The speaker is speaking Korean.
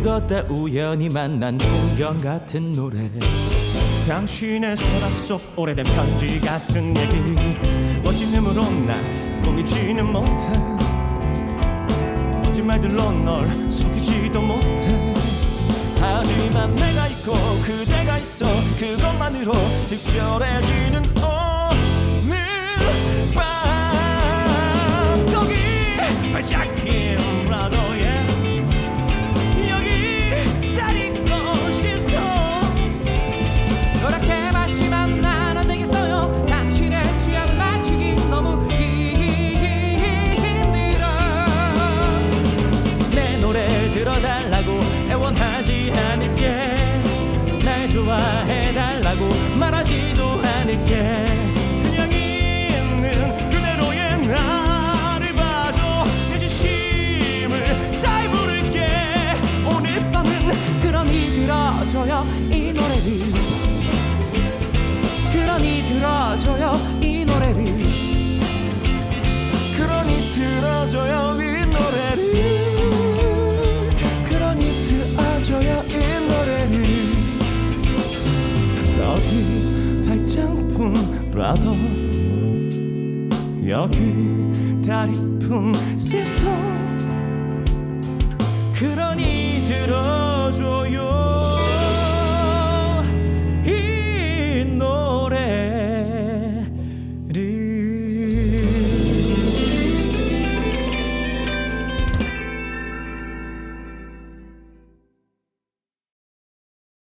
걷다 우연히 만난 풍경 같은 노래. 당신의 서랍 속 오래된 편지 같은 얘기. 멋진 힘으로 날 꾸미지는 못해. 멋진 말들로 널 속이지도 못해. 하지만 내가 있고 그대가 있어 그것만으로 특별해지는 좋아해달라고 말하지도 않을게. 그냥 있는 그대로의 나를 봐줘. 내 진심을 다 부를게. 오늘 밤은 그러니 들어줘요 이 노래를. 그러니 들어줘요 이 노래를. 그러니 들어줘요 이 노래를 브라더 여기 다리품 시스터 그러니 들어줘요